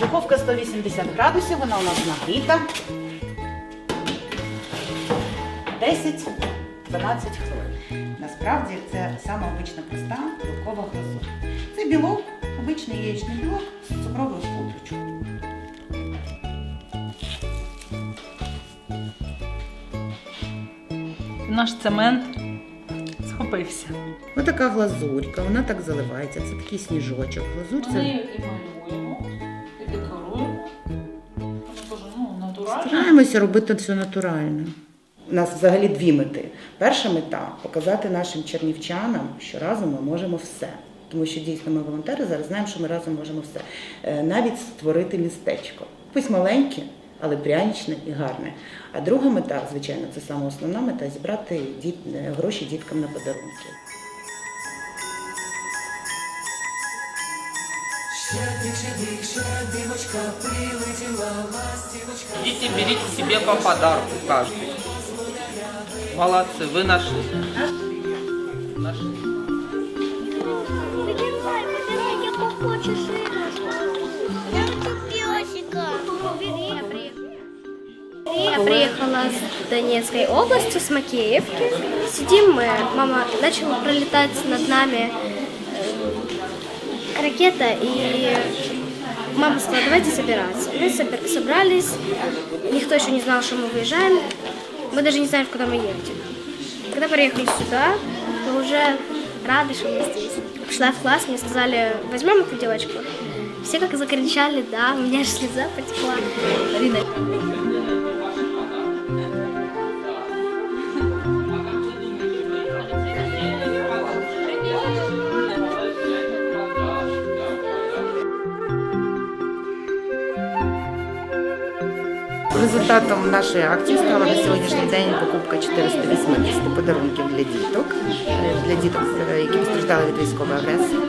Духовка 180 градусів, вона у нас нагріта. 10-12 хвилин. Насправді це саме обична проста білкова глазурь. Це білок, обичний яєчний білок з цукровою пудрочкою. Наш цемент схопився. Ось така глазурька, вона так заливається. Це такий сніжочок. Глазурь це Ми і малюємо, Стараємося робити все натурально. У нас взагалі дві мети. Перша мета показати нашим чернівчанам, що разом ми можемо все. Тому що дійсно ми волонтери зараз знаємо, що ми разом можемо все. Е, Навіть створити містечко. Пусть маленьке, але пряничне і гарне. А друга мета, звичайно, це саме основна мета зібрати діт... е, гроші діткам на подарунки. Идите, берите себе по подарку каждый. Молодцы, вы нашли. Нашли. Я приехала с Донецкой области, с Макеевки. Сидим мы, мама начала пролетать над нами э, ракета, и мама сказала, давайте собираться. Мы собрались, никто еще не знал, что мы выезжаем. Мы даже не знаем, куда мы едем. Когда приехали сюда, мы уже рады, что мы здесь. Пришла в класс, мне сказали, возьмем эту девочку. Все как закричали, да, у меня аж слеза потекла. Рина, Результатом нашої акції стала на сьогоднішній день покупка 480 подарунків для діток, е, для діток, е, які постраждали від військової агресії.